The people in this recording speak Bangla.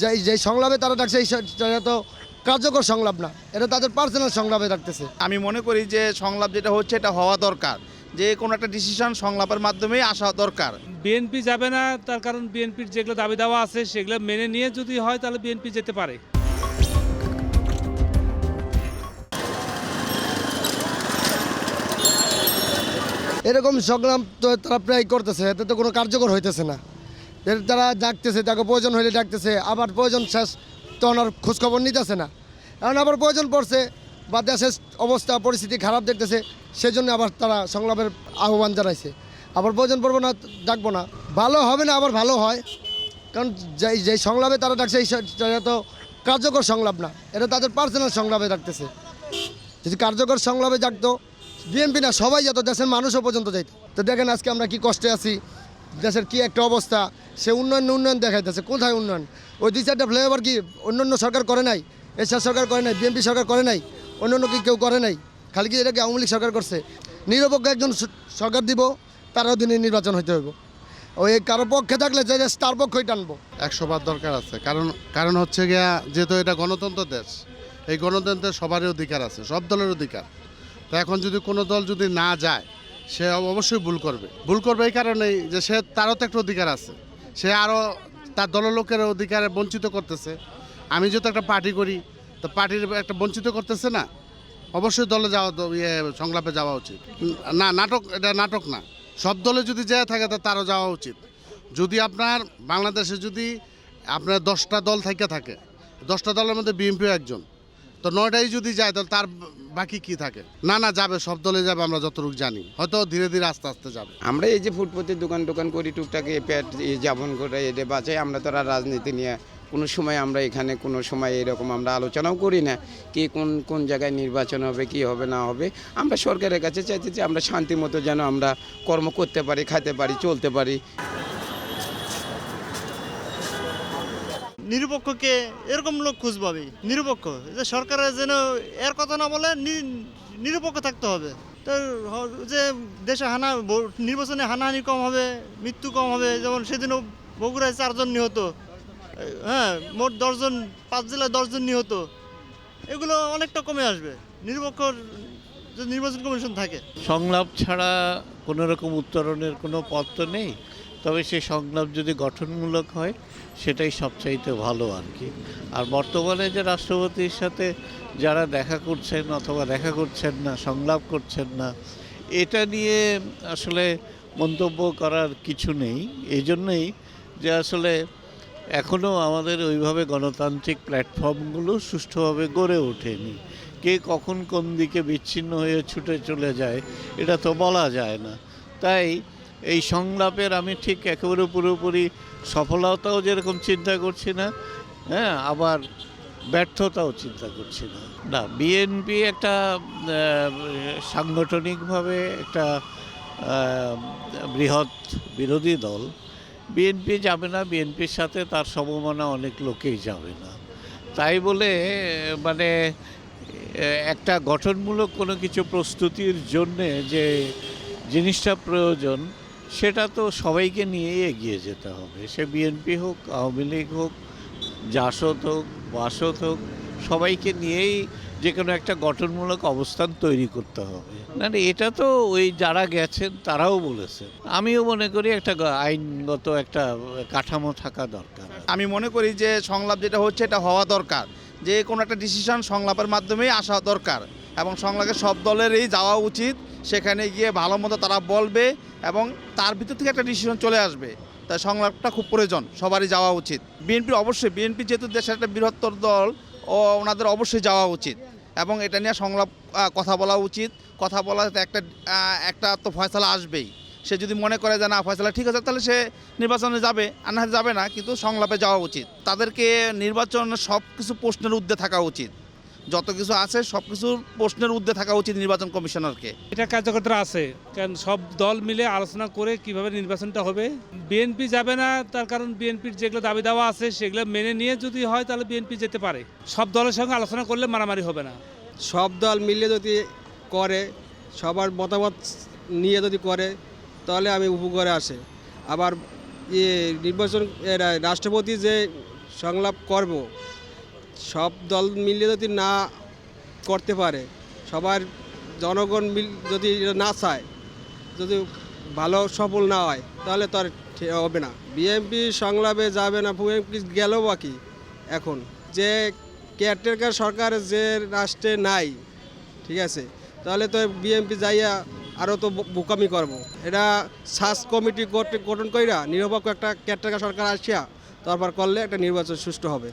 যে যে সংলাপে তারা ডাকছে এই তো কার্যকর সংলাপ না। এটা তাদের পার্সোনাল সংলাপে ডাকতেছে। আমি মনে করি যে সংলাপ যেটা হচ্ছে এটা হওয়া দরকার। যে কোনো একটা ডিসিশন সংলাপের মাধ্যমেই আসা দরকার। বিএনপি যাবে না তার কারণ বিএনপির যেগুলো দাবি দাওয়া আছে সেগুলো মেনে নিয়ে যদি হয় তাহলে বিএনপি যেতে পারে। এরকম সংগ্রাম তো তারা প্রায় করতেছে এতে তো কোনো কার্যকর হইতেছে না। এর তারা ডাকতেছে, তাকে প্রয়োজন হলে ডাকতেছে, আবার প্রয়োজন শেষ তখন আর খোঁজখবর নিতেছে না। কারণ আবার প্রয়োজন পড়ছে বা দেশের অবস্থা, পরিস্থিতি খারাপ দেখতেছে সেই জন্য আবার তারা সংলাপের আহ্বান জানাইছে। আবার প্রয়োজন পড়ব না, ডাকবো না। ভালো হবে না, আবার ভালো হয়। কারণ যেই যেই সংলাপে তারা ডাকছে, এই তো কার্যকর সংলাপ না। এটা তাদের পার্সোনাল সংলাপে ডাকতেছে। যদি কার্যকর সংলাপে ডাকতো, বিএনপি না, সবাই যেত, দেশের মানুষও পর্যন্ত যাইত। তো দেখেন আজকে আমরা কি কষ্টে আছি। দেশের কি একটা অবস্থা? সে উন্নয়ন উন্নয়ন দেখাইতেছে। কোথায় উন্নয়ন? ওই দুই চারটা ফ্লেভার কি অন্য অন্য সরকার করে নাই? এরশাদ সরকার করে নাই, বিএনপি সরকার করে নাই অন্য অন্য কি কেউ করে নাই? খালি কি এটাকে আওয়ামী লীগ সরকার করছে? নিরপেক্ষ একজন সরকার দিব তার অধীনে নির্বাচন হইতে হইব। ওই কারও পক্ষে থাকলে যে তার পক্ষই টানবো। একশো বার দরকার আছে। কারণ কারণ হচ্ছে গিয়া, যেহেতু এটা গণতন্ত্র দেশ, এই গণতন্ত্রের সবারই অধিকার আছে, সব দলের অধিকার। তো এখন যদি কোনো দল যদি না যায় সে অবশ্যই ভুল করবে। ভুল করবে এই কারণেই যে সে তারও তো একটা অধিকার আছে। সে আরও তার দলের লোকের অধিকারে বঞ্চিত করতেছে। আমি যেহেতু একটা পার্টি করি, তো পার্টির একটা বঞ্চিত করতেছে না, অবশ্যই দলে যাওয়া ইয়ে সংলাপে যাওয়া উচিত। না, নাটক, এটা নাটক না। সব দলে যদি যায় থাকে, তা তারও যাওয়া উচিত। যদি আপনার বাংলাদেশে যদি আপনার দশটা দল থেকে থাকে, দশটা দলের মধ্যে বিএনপিও একজন। তো নয়টাই যদি যায়, তাহলে তার বাকি কি থাকে? না না, যাবে, সব দলে যাবে, আমরা যতটুকু জানি। হয়তো ধীরে ধীরে আস্তে আস্তে যাবে। আমরা এই যে ফুটপথের দোকান টোকান করি, টুকটাক এ এই যাপন করে, এদের বাঁচাই, আমরা তো আর রাজনীতি নিয়ে কোনো সময় আমরা এখানে, কোনো সময় এরকম আমরা আলোচনাও করি না কি কোন কোন জায়গায় নির্বাচন হবে, কি হবে, না হবে। আমরা সরকারের কাছে চাইছি যে আমরা শান্তি মতো যেন আমরা কর্ম করতে পারি, খাইতে পারি, চলতে পারি। নিরপেক্ষকে এরকম লোক খুঁজ পাবে নিরপেক্ষ। যে সরকারের যেন এর কথা না বলে নিরপেক্ষ থাকতে হবে। তো যে দেশে হানা নির্বাচনে হানাহানি কম হবে, মৃত্যু কম হবে, যেমন সেদিনও বগুড়ায় চারজন নিহত। হ্যাঁ মোট দশজন, পাঁচ জেলায় দশজন নিহত। এগুলো অনেকটা কমে আসবে। নিরপেক্ষ নির্বাচন কমিশন থাকে। সংলাপ ছাড়া কোনো রকম উত্তরণের কোনো পথ তো নেই। তবে সেই সংলাপ যদি গঠনমূলক হয়, সেটাই সবচাইতে ভালো আর কি আর বর্তমানে যে রাষ্ট্রপতির সাথে যারা দেখা করছেন অথবা দেখা করছেন না, সংলাপ করছেন না, এটা নিয়ে আসলে মন্তব্য করার কিছু নেই। এই জন্যই যে আসলে এখনও আমাদের ওইভাবে গণতান্ত্রিক প্ল্যাটফর্মগুলো সুষ্ঠুভাবে গড়ে ওঠেনি। কে কখন কোন দিকে বিচ্ছিন্ন হয়ে ছুটে চলে যায়, এটা তো বলা যায় না। তাই এই সংলাপের আমি ঠিক একেবারে পুরোপুরি সফলতাও যেরকম চিন্তা করছি না হ্যাঁ আবার ব্যর্থতাও চিন্তা করছি না। না বিএনপি একটা সাংগঠনিকভাবে একটা বৃহৎ বিরোধী দল। বিএনপি যাবে না বিএনপির সাথে তার সমমনা অনেক লোকেই যাবে না। তাই বলে মানে একটা গঠনমূলক কোনো কিছু প্রস্তুতির জন্যে যে জিনিসটা প্রয়োজন সেটা তো সবাইকে নিয়েই এগিয়ে যেতে হবে। সে বিএনপি হোক, আওয়ামী লীগ হোক, জাসদ হোক, বাসদ হোক, সবাইকে নিয়েই যে কোনো একটা গঠনমূলক অবস্থান তৈরি করতে হবে। না এটা তো ওই যারা গেছেন তারাও বলেছেন। আমিও মনে করি একটা আইনগত একটা কাঠামো থাকা দরকার। আমি মনে করি যে সংলাপ যেটা হচ্ছে এটা হওয়া দরকার। যে কোনো একটা ডিসিশন সংলাপের মাধ্যমেই আসা দরকার। এবং সংলাপে সব দলেরই যাওয়া উচিত। সেখানে গিয়ে ভালো মতো তারা বলবে এবং তার ভিতর থেকে একটা ডিসিশন চলে আসবে। তাই সংলাপটা খুব প্রয়োজন, সবারই যাওয়া উচিত। বিএনপি অবশ্যই বিএনপি যেহেতু দেশের একটা বৃহত্তর দল, ও ওনাদের অবশ্যই যাওয়া উচিত। এবং এটা নিয়ে সংলাপ কথা বলা উচিত। কথা বলাতে একটা একটা তো ফয়সালা আসবেই। সে যদি মনে করে যে না, ফয়সালা ঠিক আছে, তাহলে সে নির্বাচনে যাবে। আর না যাবে না, কিন্তু সংলাপে যাওয়া উচিত। তাদেরকে নির্বাচনের সব কিছু প্রশ্নের ঊর্ধ্বে থাকা উচিত। যত কিছু আছে সব কিছুর প্রশ্নের ঊর্ধ্বে থাকা উচিত নির্বাচন কমিশনারকে। এটা কার্যকর্তা আছে। কারণ সব দল মিলে আলোচনা করে কীভাবে নির্বাচনটা হবে। বিএনপি যাবে না তার কারণ বিএনপির যেগুলো দাবি দাওয়া আছে সেগুলো মেনে নিয়ে যদি হয় তাহলে বিএনপি যেতে পারে। সব দলের সঙ্গে আলোচনা করলে মারামারি হবে না। সব দল মিলে যদি করে সবার মতামত নিয়ে যদি করে তাহলে আমি উপকারে আসে। আবার ইয়ে নির্বাচন রাষ্ট্রপতি যে সংলাপ করব সব দল মিলে যদি না করতে পারে, সবার জনগণ মিল যদি না চায়, যদি ভালো সফল না হয়, তাহলে তো আর হবে না। বিএনপি সংলাপে যাবে না, বিএনপি গেল বাকি এখন যে কেয়ারটেকার সরকার যে রাষ্ট্রে নাই, ঠিক আছে, তাহলে তো বিএনপি যাইয়া আরও তো বোকামি করব। এটা সাস কমিটি গঠন কইরা নিরপেক্ষ একটা কেয়ারটেকার সরকার আসিয়া তারপর করলে একটা নির্বাচন সুষ্ঠু হবে।